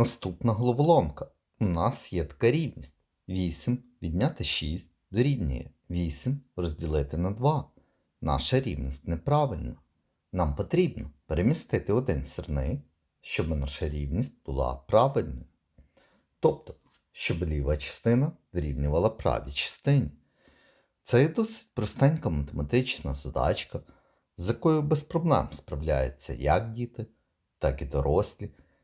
Наступна головоломка. У нас є така рівність. 8 відняти 6 дорівнює 8 розділити на 2. Наша рівність неправильна. Нам потрібно перемістити один сірник, щоб наша рівність була правильною. Тобто, щоб ліва частина дорівнювала правій частині. Це досить простенька математична задачка, з якою без проблем справляються як діти, так і дорослі.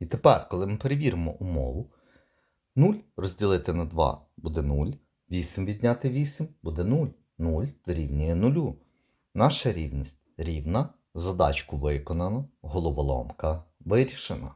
І тепер, коли ми перевіримо умову, 0 розділити на 2 буде 0, 8 відняти 8 буде 0, 0 дорівнює 0. Наша рівність рівна, задачку виконано, головоломка вирішена.